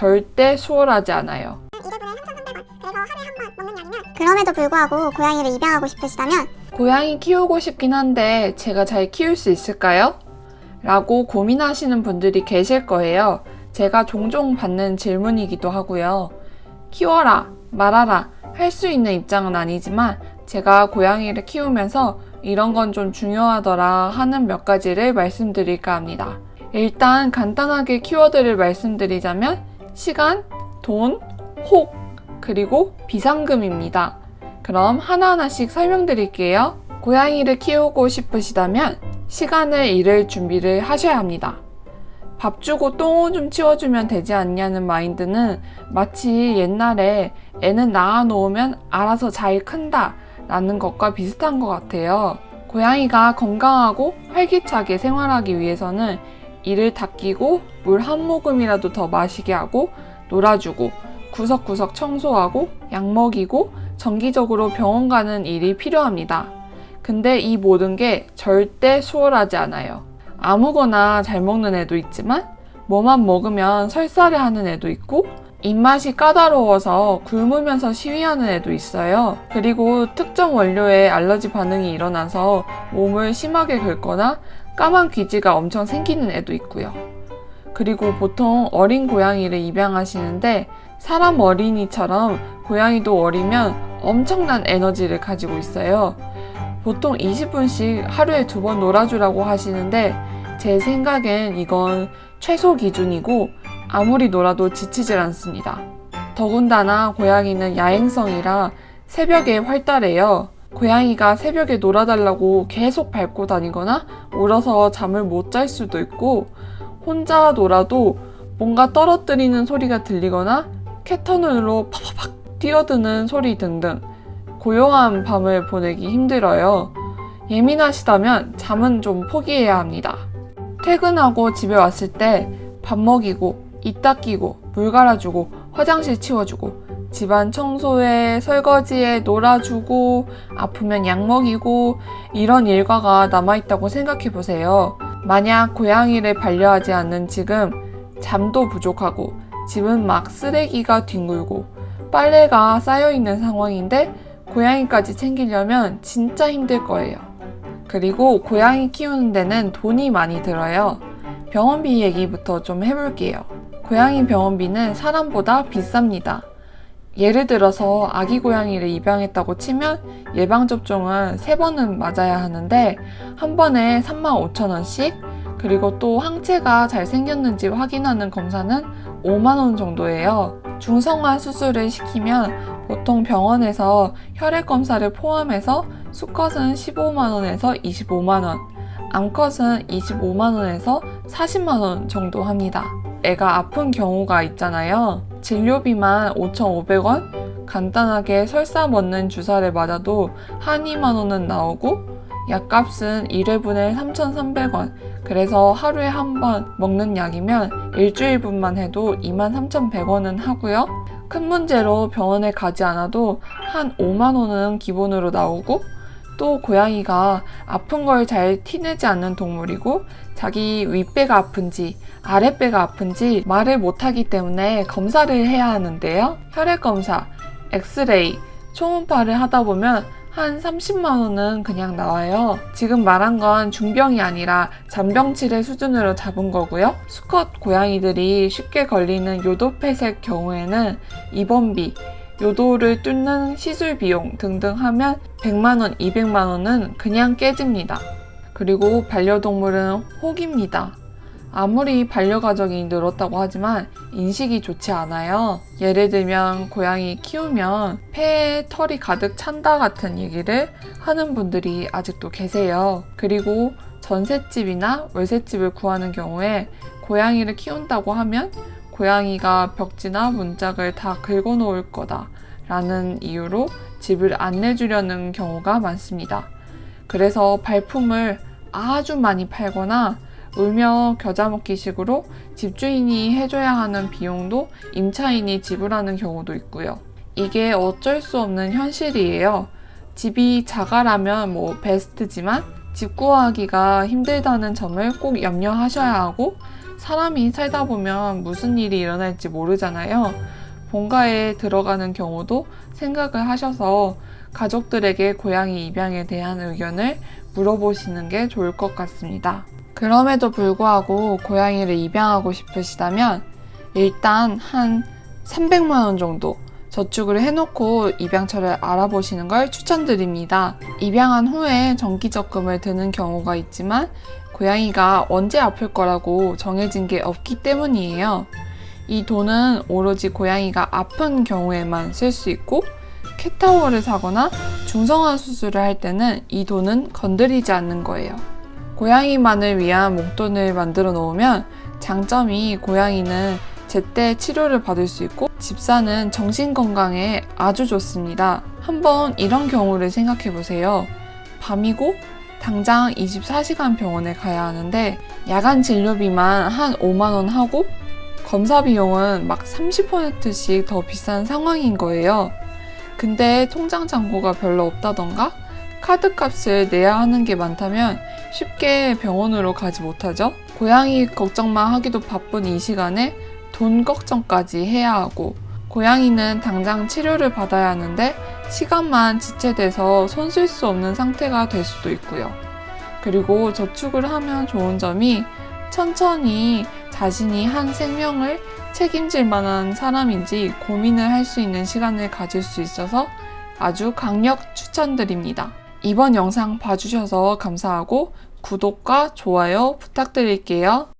절대 수월하지 않아요. 그럼에도 불구하고 고양이를 입양하고 싶으시다면 고양이 키우고 싶긴 한데 제가 잘 키울 수 있을까요? 라고 고민하시는 분들이 계실 거예요. 제가 종종 받는 질문이기도 하고요. 키워라, 말아라, 할 수 있는 입장은 아니지만 제가 고양이를 키우면서 이런 건 좀 중요하더라 하는 몇 가지를 말씀드릴까 합니다. 일단 간단하게 키워드를 말씀드리자면 시간, 돈, 혹, 그리고 비상금입니다. 그럼 하나하나씩 설명드릴게요. 고양이를 키우고 싶으시다면 시간을 잃을 준비를 하셔야 합니다. 밥 주고 똥 좀 치워주면 되지 않냐는 마인드는 마치 옛날에 애는 낳아놓으면 알아서 잘 큰다 라는 것과 비슷한 것 같아요. 고양이가 건강하고 활기차게 생활하기 위해서는 이를 닦이고 물 한 모금이라도 더 마시게 하고 놀아주고 구석구석 청소하고 약 먹이고 정기적으로 병원 가는 일이 필요합니다. 근데 이 모든 게 절대 수월하지 않아요. 아무거나 잘 먹는 애도 있지만 뭐만 먹으면 설사를 하는 애도 있고 입맛이 까다로워서 굶으면서 시위하는 애도 있어요. 그리고 특정 원료에 알러지 반응이 일어나서 몸을 심하게 긁거나 까만 귀지가 엄청 생기는 애도 있고요. 그리고 보통 어린 고양이를 입양하시는데 사람 어린이처럼 고양이도 어리면 엄청난 에너지를 가지고 있어요. 보통 20분씩 하루에 두 번 놀아주라고 하시는데 제 생각엔 이건 최소 기준이고 아무리 놀아도 지치질 않습니다. 더군다나 고양이는 야행성이라 새벽에 활달해요. 고양이가 새벽에 놀아달라고 계속 밟고 다니거나 울어서 잠을 못 잘 수도 있고 혼자 놀아도 뭔가 떨어뜨리는 소리가 들리거나 캐터눈으로 팍팍팍 뛰어드는 소리 등등 고요한 밤을 보내기 힘들어요. 예민하시다면 잠은 좀 포기해야 합니다. 퇴근하고 집에 왔을 때 밥 먹이고, 이닦이고 물 갈아주고, 화장실 치워주고, 집안 청소에, 설거지에 놀아주고, 아프면 약 먹이고, 이런 일과가 남아있다고 생각해 보세요. 만약 고양이를 반려하지 않는 지금, 잠도 부족하고, 집은 막 쓰레기가 뒹굴고, 빨래가 쌓여있는 상황인데, 고양이까지 챙기려면 진짜 힘들 거예요. 그리고 고양이 키우는 데는 돈이 많이 들어요. 병원비 얘기부터 좀 해볼게요. 고양이 병원비는 사람보다 비쌉니다. 예를 들어서 아기 고양이를 입양했다고 치면 예방접종은 3번은 맞아야 하는데 한 번에 35,000원씩 그리고 또 항체가 잘 생겼는지 확인하는 검사는 5만원 정도예요. 중성화 수술을 시키면 보통 병원에서 혈액 검사를 포함해서 수컷은 15만원에서 25만원, 암컷은 25만원에서 40만원 정도 합니다. 애가 아픈 경우가 있잖아요. 진료비만 5,500원? 간단하게 설사 먹는 주사를 맞아도 한 2만원은 나오고 약값은 1회분에 3,300원. 그래서 하루에 한 번 먹는 약이면 일주일분만 해도 23,100원은 하고요. 큰 문제로 병원에 가지 않아도 한 5만원은 기본으로 나오고 또 고양이가 아픈 걸 잘 티내지 않는 동물이고 자기 윗배가 아픈지 아랫배가 아픈지 말을 못하기 때문에 검사를 해야 하는데요. 혈액 검사, 엑스레이, 초음파를 하다 보면 한 30만 원은 그냥 나와요. 지금 말한 건 중병이 아니라 잔병치레 수준으로 잡은 거고요. 수컷 고양이들이 쉽게 걸리는 요도폐색 경우에는 입원비, 요도를 뚫는 시술 비용 등등 하면 100만원, 200만원은 그냥 깨집니다. 그리고 반려동물은 혹입니다. 아무리 반려가정이 늘었다고 하지만 인식이 좋지 않아요. 예를 들면 고양이 키우면 폐에 털이 가득 찬다 같은 얘기를 하는 분들이 아직도 계세요. 그리고 전셋집이나 월셋집을 구하는 경우에 고양이를 키운다고 하면 고양이가 벽지나 문짝을 다 긁어 놓을 거다 라는 이유로 집을 안 내주려는 경우가 많습니다. 그래서 발품을 아주 많이 팔거나 울며 겨자 먹기 식으로 집주인이 해줘야 하는 비용도 임차인이 지불하는 경우도 있고요. 이게 어쩔 수 없는 현실이에요. 집이 자가라면 뭐 베스트지만 집 구하기가 힘들다는 점을 꼭 염려하셔야 하고 사람이 살다 보면 무슨 일이 일어날지 모르잖아요. 본가에 들어가는 경우도 생각을 하셔서 가족들에게 고양이 입양에 대한 의견을 물어보시는 게 좋을 것 같습니다. 그럼에도 불구하고 고양이를 입양하고 싶으시다면 일단 한 300만 원 정도 저축을 해놓고 입양처를 알아보시는 걸 추천드립니다. 입양한 후에 정기적금을 드는 경우가 있지만 고양이가 언제 아플 거라고 정해진 게 없기 때문이에요. 이 돈은 오로지 고양이가 아픈 경우에만 쓸 수 있고 캣타워를 사거나 중성화 수술을 할 때는 이 돈은 건드리지 않는 거예요. 고양이만을 위한 목돈을 만들어 놓으면 장점이 고양이는 제때 치료를 받을 수 있고 집사는 정신 건강에 아주 좋습니다. 한번 이런 경우를 생각해 보세요. 밤이고 당장 24시간 병원에 가야 하는데 야간 진료비만 한 5만 원 하고 검사 비용은 막 30%씩 더 비싼 상황인 거예요. 근데 통장 잔고가 별로 없다던가 카드 값을 내야 하는 게 많다면 쉽게 병원으로 가지 못하죠. 고양이 걱정만 하기도 바쁜 이 시간에 돈 걱정까지 해야 하고 고양이는 당장 치료를 받아야 하는데 시간만 지체돼서 손 쓸 수 없는 상태가 될 수도 있고요. 그리고 저축을 하면 좋은 점이 천천히 자신이 한 생명을 책임질 만한 사람인지 고민을 할 수 있는 시간을 가질 수 있어서 아주 강력 추천드립니다. 이번 영상 봐주셔서 감사하고 구독과 좋아요 부탁드릴게요.